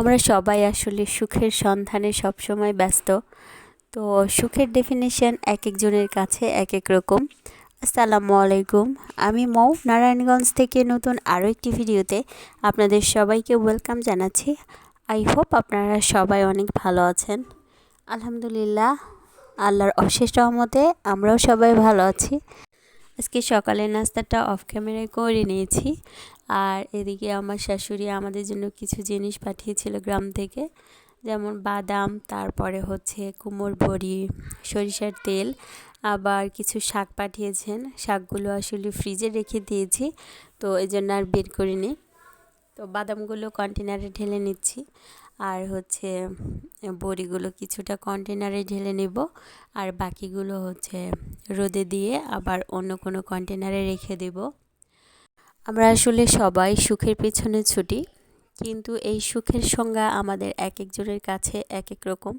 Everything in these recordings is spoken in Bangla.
আমরা সবাই আসলে সুখের সন্ধানে সবসময় ব্যস্ত। তো সুখের ডেফিনেশন এক একজনের কাছে এক এক রকম। আসসালামু আলাইকুম, আমি মৌ, নারায়ণগঞ্জ থেকে নতুন আরও একটি ভিডিওতে আপনাদের সবাইকে ওয়েলকাম জানাচ্ছি। আই হোপ আপনারা সবাই অনেক ভালো আছেন। আলহামদুলিল্লাহ, আল্লাহর অশেষ রহমতে আমরাও সবাই ভালো আছি। আজকে সকালের নাস্তাটা অফ ক্যামেরায় করে নিয়েছি। আর এদিকে আমার শাশুড়ি আমাদের জন্য কিছু জিনিস পাঠিয়েছিল গ্রাম থেকে, যেমন বাদাম, তারপরে হচ্ছে কুমোর বড়ি, সরিষার তেল, আবার কিছু শাক পাঠিয়েছেন। শাকগুলো আসলে ফ্রিজে রেখে দিয়েছি, তো এই জন্য আর বের করিনি। তো বাদামগুলো কন্টেনারে ঢেলে নিচ্ছি। আর হচ্ছে বড়িগুলো কিছুটা কন্টেনারে ঢেলে নেব। আর বাকিগুলো হচ্ছে রোদে দিয়ে আবার অন্য কোনো কন্টেনারে রেখে দেব। আমরা আসলে সবাই সুখের পেছনে ছুটি, কিন্তু এই সুখের সংজ্ঞা আমাদের এক একজনের কাছে এক এক রকম।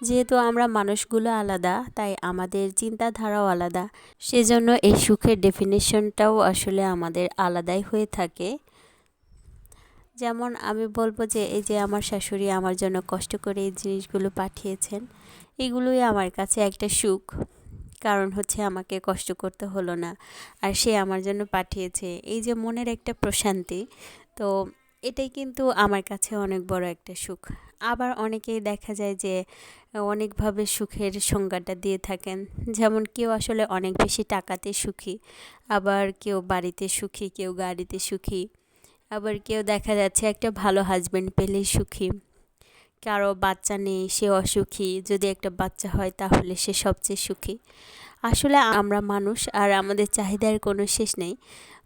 যেহেতু আমরা মানুষগুলো আলাদা, তাই আমাদের চিন্তাধারাও আলাদা। সেজন্য এই সুখের ডেফিনেশনটাও আসলে আমাদের আলাদাই হয়ে থাকে। যেমন আমি বলব যে, এই যে আমার শাশুড়ি আমার জন্য কষ্ট করে এই জিনিসগুলো পাঠিয়েছেন, এগুলোই আমার কাছে একটা সুখ। কারণ হচ্ছে আমাকে কষ্ট করতে হলো না। আর সে আমার জন্য পাঠিয়েছে। এই যে মনের একটা প্রশান্তি, তো এটাই কিন্তু আমার কাছে অনেক বড় একটা সুখ। আবার অনেকেই দেখা যায় যে, অনেকভাবে সুখের সংজ্ঞাটা দিয়ে থাকেন। যেমন কেউ আসলে অনেক বেশি টাকাতে সুখী, আবার কেউ বাড়িতে সুখী, কেউ গাড়িতে সুখী। আবার কেউ দেখা যাচ্ছে একটা ভালো হাজব্যান্ড পেলে সুখী। কারও বাচ্চা নেই, সে অসুখী। যদি একটা বাচ্চা হয়, তাহলে সে সবচেয়ে সুখী। আসলে আমরা মানুষ আর আমাদের চাহিদার কোনো শেষ নেই।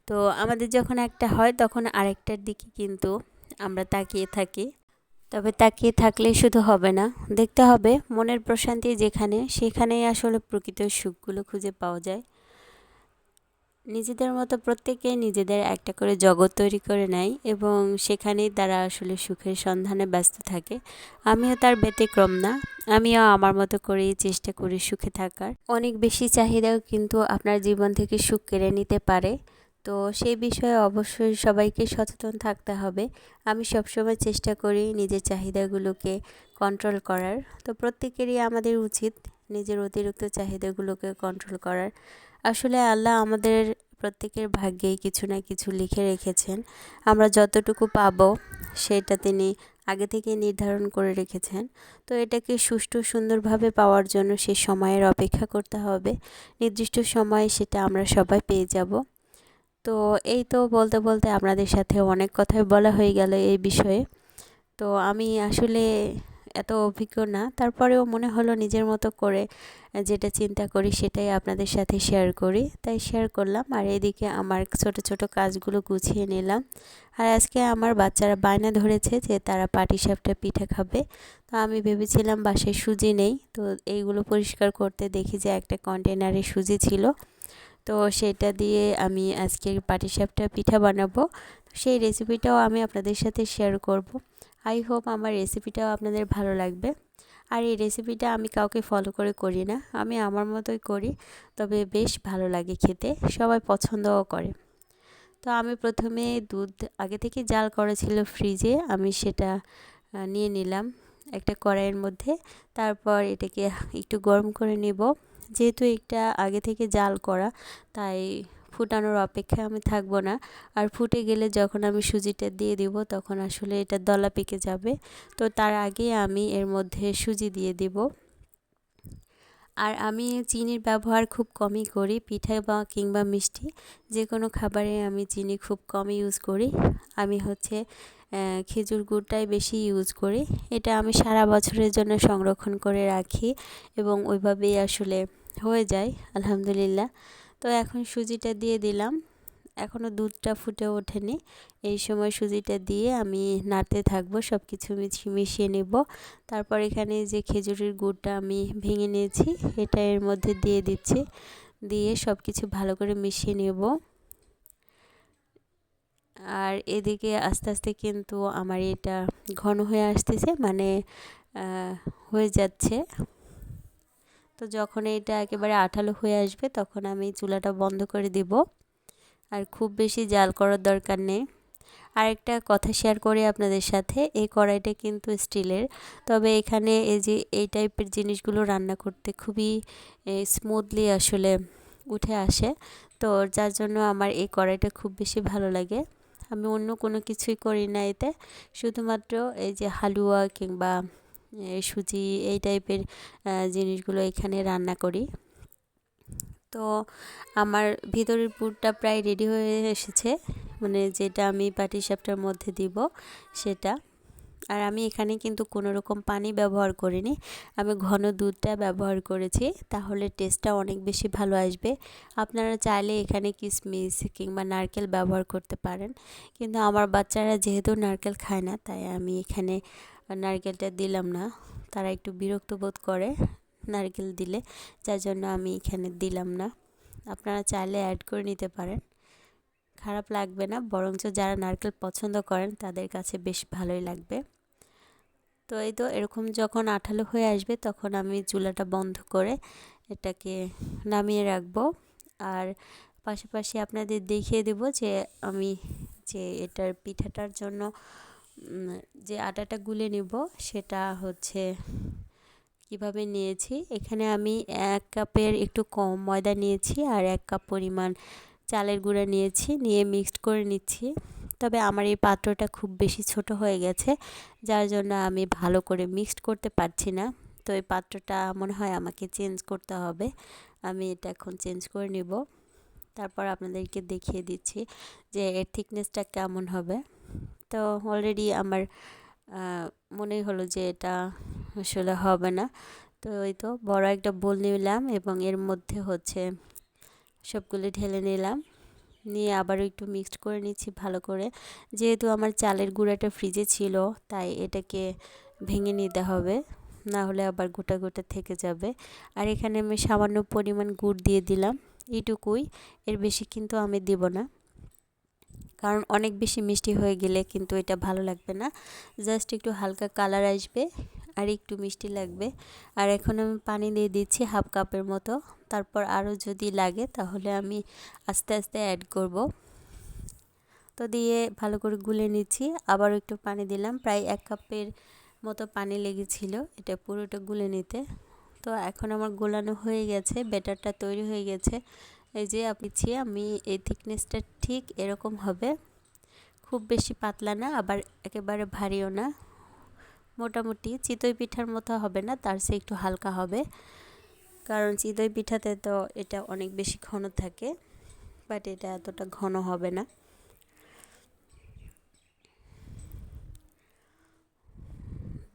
তো আমাদের যখন একটা হয়, তখন আরেকটার দিকে কিন্তু আমরা তাকিয়ে থাকি। তবে তাকিয়ে থাকলে শুধু হবে না। দেখতে হবে, মনের প্রশান্তি যেখানে, সেখানেই আসলে প্রকৃত সুখগুলো খুঁজে পাওয়া যায়। নিজেদের মতো প্রত্যেকে নিজেদের একটা করে জগৎ তৈরি করে নেয় এবং সেখানেই তারা আসলে সুখের সন্ধানে ব্যস্ত থাকে। আমিও তার ব্যতিক্রম না। আমিও আমার মতো করেই চেষ্টা করি সুখে থাকার। অনেক বেশি চাহিদাও কিন্তু আপনার জীবন থেকে সুখ কেড়ে নিতে পারে। তো সেই বিষয়ে অবশ্যই সবাইকে সচেতন থাকতে হবে। আমি সবসময় চেষ্টা করি নিজের চাহিদাগুলোকে কন্ট্রোল করার। তো প্রত্যেকেরই আমাদের উচিত নিজের অতিরিক্ত চাহিদাগুলোকে কন্ট্রোল করার। আসলে আল্লাহ আমাদের প্রত্যেকের ভাগ্যেই কিছু না কিছু লিখে রেখেছেন। আমরা যতটুকু পাবো, সেটা তিনি আগে থেকে নির্ধারণ করে রেখেছেন। তো এটাকে সুষ্ঠু সুন্দরভাবে পাওয়ার জন্য সে সময়ের অপেক্ষা করতে হবে। নির্দিষ্ট সময়ে সেটা আমরা সবাই পেয়ে যাব। তো এই তো বলতে বলতে আপনাদের সাথে অনেক কথাই বলা হয়ে গেল এই বিষয়ে। তো আমি আসলে এত অভিজ্ঞ না। তারপরেও মনে হলো নিজের মতো করে যেটা চিন্তা করি সেটাই আপনাদের সাথে শেয়ার করি। তাই শেয়ার করলাম আর এদিকে আমার ছোট ছোট কাজগুলো গুছিয়ে নিলাম। আর আজকে আমার বাচ্চারা বায়না ধরেছে যে তারা পাটিসাপটা পিঠে খাবে। তো আমি ভেবেছিলাম বাসায় সুজি নেই। তো এইগুলো পরিষ্কার করতে দেখি যে একটা কন্টেনারে সুজি ছিল। তো সেটা দিয়ে আমি আজকে পাটিসাপটা পিঠা বানাবো। সেই রেসিপিটাও আমি আপনাদের সাথে শেয়ার করব। আই হোপ আমার রেসিপিটাও আপনাদের ভালো লাগবে। আর এই রেসিপিটা আমি কাউকে ফলো করে করি না, আমি আমার মতোই করি, তবে বেশ ভালো লাগে খেতে, সবাই পছন্দও করে। তো আমি প্রথমে দুধ, আগে থেকে জাল করেছিল ফ্রিজে আমি সেটা নিয়ে নিলাম একটা কড়াইয়ের মধ্যে, তারপর এটাকে একটু গরম করে নেব। যেহেতু এটা আগে থেকে জাল করা, তাই ফুটানোর অপেক্ষায় আমি থাকব না। আর ফুটে গেলে যখন আমি সুজিটা দিয়ে দিব, তখন আসলে এটা দলা পেকে যাবে। তো তার আগে আমি এর মধ্যে সুজি দিয়ে দিব। আর আমি চিনির ব্যবহার খুব কমই করি, পিঠা বা কিংবা মিষ্টি। যে কোনো খাবারে আমি চিনি খুব কমই ইউজ করি। আমি হচ্ছে খেজুর গুড়টাই বেশি ইউজ করি। এটা আমি সারা বছরের জন্য সংরক্ষণ করে রাখি এবং ওইভাবেই আসলে হয়ে যায়, আলহামদুলিল্লাহ। তো এখন সুজিটা দিয়ে দিলাম। এখনও দুধটা ফুটে ওঠেনি। এই সময় সুজিটা দিয়ে আমি নাড়তে থাকব সব কিছু মিশিয়ে নেব। তারপর এখানে যে খেজুরের গুড়টা আমি ভেঙে নিয়েছি, এটা এর মধ্যে দিয়ে দিচ্ছি। দিয়ে সব কিছু ভালো করে মিশিয়ে নেব। আর এদিকে আস্তে আস্তে কিন্তু আমার এটা ঘন হয়ে আসতেছে মানে হয়ে যাচ্ছে। তো যখন এটা একেবারে আঠালো হয়ে আসবে, তখন আমি চুলাটা বন্ধ করে দিব। আর খুব বেশি জাল করার দরকার নেই। আরেকটা কথা শেয়ার করি আপনাদের সাথে, এই কড়াইটা কিন্তু স্টিলের। তবে এখানে এই যে, এই টাইপের জিনিসগুলো রান্না করতে খুবই স্মুথলি আসলে উঠে আসে। তো যার জন্য আমার এই কড়াইটা খুব বেশি ভালো লাগে। আমি অন্য কোনো কিছুই করি না এতে। শুধুমাত্র এই যে হালুয়া কিংবা সুজি, এই টাইপের জিনিসগুলো এখানে রান্না করি। তো আমার ভিতরের পুরটা প্রায় রেডি হয়ে এসেছে। মানে যেটা আমি পাটিসাপটার মধ্যে দিব, সেটা। আর আমি এখানে কিন্তু কোনো রকম পানি ব্যবহার করিনি। আমি ঘন দুধটা ব্যবহার করেছি, তাহলে টেস্টটা অনেক বেশি ভালো আসবে। আপনারা চাইলে এখানে কিশমিশ কিংবা নারকেল ব্যবহার করতে পারেন। কিন্তু আমার বাচ্চারা যেহেতু নারকেল খায় না, তাই আমি এখানে নারকেলটা দিলাম না। তারা একটু বিরক্ত বোধ করে নারকেল দিলে, যার জন্য আমি এখানে দিলাম না। আপনারা চাইলে অ্যাড করে নিতে পারেন। খারাপ লাগবে না, বরঞ্চ যারা নারকেল পছন্দ করেন, তাদের কাছে বেশ ভালোই লাগবে। তো এই তো, এরকম যখন আঠালো হয়ে আসবে, তখন আমি চুলাটা বন্ধ করে এটাকে নামিয়ে রাখব। আর পাশাপাশি আপনাদের দেখিয়ে দেব যে আমি যে এটার পিঠাটার জন্য যে আটাটা গুলে নেব, সেটা হচ্ছে কীভাবে নিয়েছি? এখানে আমি এক কাপের একটু কম ময়দা নিয়েছি আর এক কাপ পরিমাণ চালের গুঁড়া নিয়েছি, নিয়ে মিক্সড করে নিচ্ছি। তবে আমার এই পাত্রটা খুব বেশি ছোট হয়ে গেছে, যার জন্য আমি ভালো করে মিক্সড করতে পারছি না। তো এই পাত্রটা মনে হয় আমাকে চেঞ্জ করতে হবে। আমি এটা এখন চেঞ্জ করে নিব। তারপর আপনাদেরকে দেখিয়ে দিচ্ছি যে এর থিকনেসটা কেমন হবে। তো অলরেডি আমার মনেই হলো যে এটা আসলে হবে না। তো ওই তো বড় একটা বোল নিলাম এবং এর মধ্যে হচ্ছে সবগুলি ঢেলে নিলাম। নিয়ে আবারও একটু মিক্সড করে নিচ্ছি ভালো করে। যেহেতু আমার চালের গুঁড়াটা ফ্রিজে ছিল, তাই এটাকে ভেঙে নিতে হবে। না হলে আবার গোটা গোটা থেকে যাবে। আর এখানে আমি সামান্য পরিমাণ গুড় দিয়ে দিলাম এইটুকুই এর বেশি কিন্তু আমি দেব না। কারণ অনেক বেশি মিষ্টি হয়ে গেলে কিন্তু এটা ভালো লাগবে না। জাস্ট একটু হালকা কালার আসবে, আর একটু মিষ্টি লাগবে। আর এখন আমি পানি দিয়ে দিচ্ছি হাফ কাপের মতো। তারপর আরও যদি লাগে তাহলে আমি আস্তে আস্তে অ্যাড করব। তো দিয়ে ভালো করে গুলে নিচ্ছি। আবার একটু পানি দিলাম। প্রায় এক কাপের মতো পানি লেগেছিল এটা পুরোটা গুলে নিতে। তো এখন আমার গোলানো হয়ে গেছে ব্যাটারটা তৈরি হয়ে গেছে। এই যে আপনি আমি এই থিকনেসটা ঠিক এরকম হবে। খুব বেশি পাতলা না, আবার একেবারে ভারীও না। মোটামুটি চিতই পিঠার মতো হবে না, তার চেয়ে একটু হালকা হবে। কারণ চিতই পিঠাতে তো এটা অনেক বেশি ঘন থাকে বাট এটা এতটা ঘন হবে না।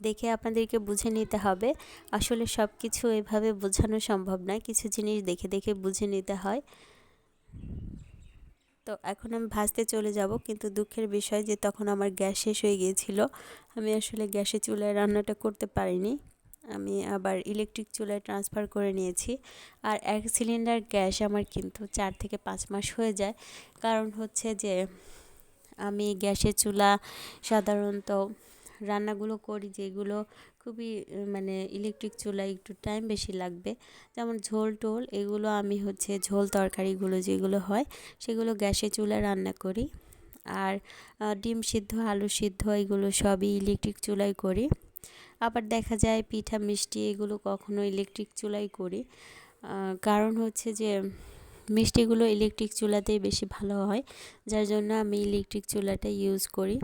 দেখে আপনাদেরকে বুঝে নিতে হবে। আসলে সব কিছু এভাবে বোঝানো সম্ভব নয় কিছু জিনিস দেখে দেখে বুঝে নিতে হয়। তো এখন আমি ভাজতে চলে যাব, কিন্তু দুঃখের বিষয় যে তখন আমার গ্যাস শেষ হয়ে গিয়েছিল। আমি আসলে গ্যাসে চুলায় রান্নাটা করতে পারিনি। আমি আবার ইলেকট্রিক চুলায় ট্রান্সফার করে নিয়েছি। আর এক সিলিন্ডার গ্যাস আমার কিন্তু চার থেকে পাঁচ মাস হয়ে যায়। কারণ হচ্ছে যে আমি গ্যাসের চুলা সাধারণত রান্নাগুলো করি যেগুলো খুবই মানে ইলেকট্রিক চুলায় একটু টাইম বেশি লাগবে। যেমন ঝোল টোল, এগুলো আমি হচ্ছে ঝোল তরকারিগুলো যেগুলো হয় সেগুলো গ্যাসে চুলায় রান্না করি। আর ডিম সিদ্ধ, আলু সিদ্ধ এগুলো সবই ইলেকট্রিক চুলায় করি। আবার দেখা যায় পিঠা, মিষ্টি এগুলো কখনো ইলেকট্রিক চুলাই করি। কারণ হচ্ছে যে মিষ্টিগুলো ইলেকট্রিক চুলাতেই বেশি ভালো হয়। যার জন্য আমি ইলেকট্রিক চুলাটা ইউজ করি।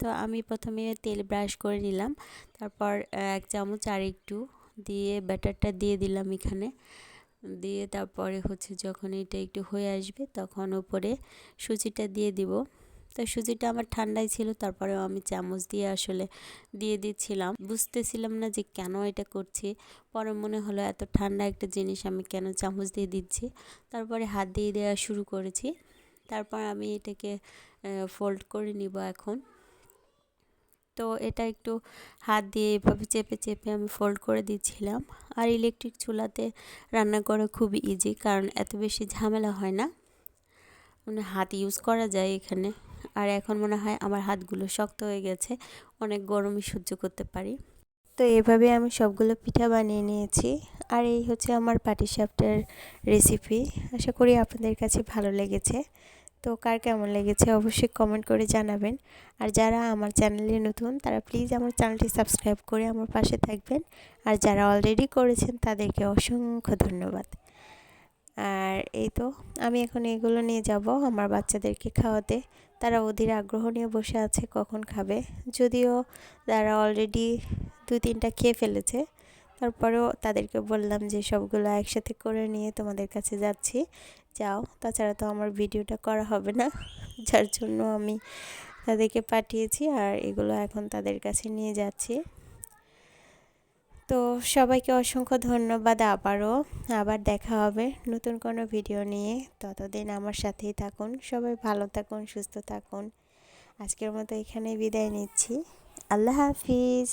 তো আমি প্রথমে তেল ব্রাশ করে নিলাম। তারপর এক চামচ আর একটু দিয়ে ব্যাটারটা দিয়ে দিলাম এখানে। দিয়ে তারপরে হচ্ছে যখন এটা একটু হয়ে আসবে তখন উপরে সুজিটা দিয়ে দিব। তো সুজিটা আমার ঠান্ডাই ছিল, তারপরেও আমি চামচ দিয়ে আসলে দিয়ে দিচ্ছিলাম। বুঝতেছিলাম না যে কেন এটা করছি। পরে মনে হলো এত ঠান্ডা একটা জিনিস, আমি কেন চামচ দিয়ে দিচ্ছি? তারপরে হাত দিয়ে দেওয়া শুরু করেছি। তারপর আমি এটাকে ফোল্ড করে নিব এখন। তো এটা একটু হাত দিয়ে এভাবে চেপে চেপে আমি ফোল্ড করে দিচ্ছিলাম। আর ইলেকট্রিক চুলাতে রান্না করা খুব ইজি কারণ এত বেশি ঝামেলা হয় না। মানে হাত ইউজ করা যায় এখানে। আর এখন মনে হয় আমার হাতগুলো শক্ত হয়ে গেছে, অনেক গরমই সহ্য করতে পারি। তো এভাবে আমি সবগুলো পিঠা বানিয়ে নিয়েছি। আর এই হচ্ছে আমার পাটিসাপটার রেসিপি আশা করি আপনাদের কাছে ভালো লেগেছে। তো কার কেমন লেগেছে অবশ্যই কমেন্ট করে জানাবেন। আর যারা আমার চ্যানেলে নতুন, তারা প্লিজ আমার চ্যানেলটি সাবস্ক্রাইব করে আমার পাশে থাকবেন। আর যারা অলরেডি করেছেন, তাদেরকে অসংখ্য ধন্যবাদ। আর এই তো, আমি এখন এগুলো নিয়ে যাব আমার বাচ্চাদেরকে খাওয়াতে। তারা ওদের আগ্রহ নিয়ে বসে আছে কখন খাবে। যদিও তারা অলরেডি দু তিনটা খেয়ে ফেলেছে। তারপরেও তাদেরকে বললাম যে সবগুলো একসাথে করে নিয়ে তোমাদের কাছে যাচ্ছি। যাও। তাছাড়া তো আমার ভিডিওটা করা হবে না। যার জন্য আমি তাদেরকে পাঠিয়েছি আর এগুলো এখন তাদের কাছে নিয়ে যাচ্ছি। তো সবাইকে অসংখ্য ধন্যবাদ আবারও। আবার দেখা হবে নতুন কোনো ভিডিও নিয়ে। ততদিন আমার সাথেই থাকুন। সবাই ভালো থাকুন, সুস্থ থাকুন। আজকের মতো এখানে বিদায় নিচ্ছি। আল্লাহ হাফিজ।